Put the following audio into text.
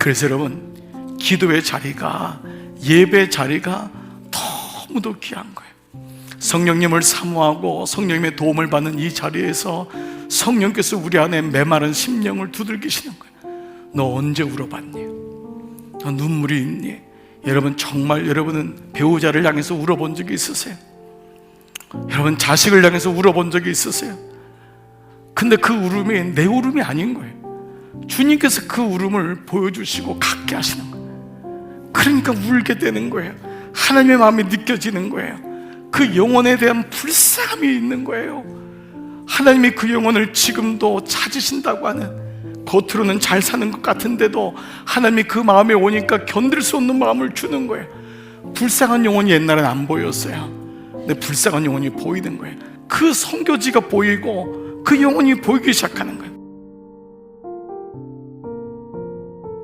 그래서 여러분 기도의 자리가 예배 자리가 너무도 귀한 거예요. 성령님을 사모하고 성령님의 도움을 받는 이 자리에서 성령께서 우리 안에 메마른 심령을 두들기시는 거예요. 너 언제 울어봤니? 너 눈물이 있니? 여러분 정말 여러분은 배우자를 향해서 울어본 적이 있으세요? 여러분 자식을 향해서 울어본 적이 있으세요? 근데 그 울음이 내 울음이 아닌 거예요. 주님께서 그 울음을 보여주시고 갖게 하시는 거예요. 그러니까 울게 되는 거예요. 하나님의 마음이 느껴지는 거예요. 그 영혼에 대한 불쌍함이 있는 거예요. 하나님이 그 영혼을 지금도 찾으신다고 하는 겉으로는 잘 사는 것 같은데도 하나님이 그 마음에 오니까 견딜 수 없는 마음을 주는 거예요. 불쌍한 영혼이 옛날엔 안 보였어요. 근데 불쌍한 영혼이 보이는 거예요. 그 성교지가 보이고 그 영혼이 보이기 시작하는 거예요.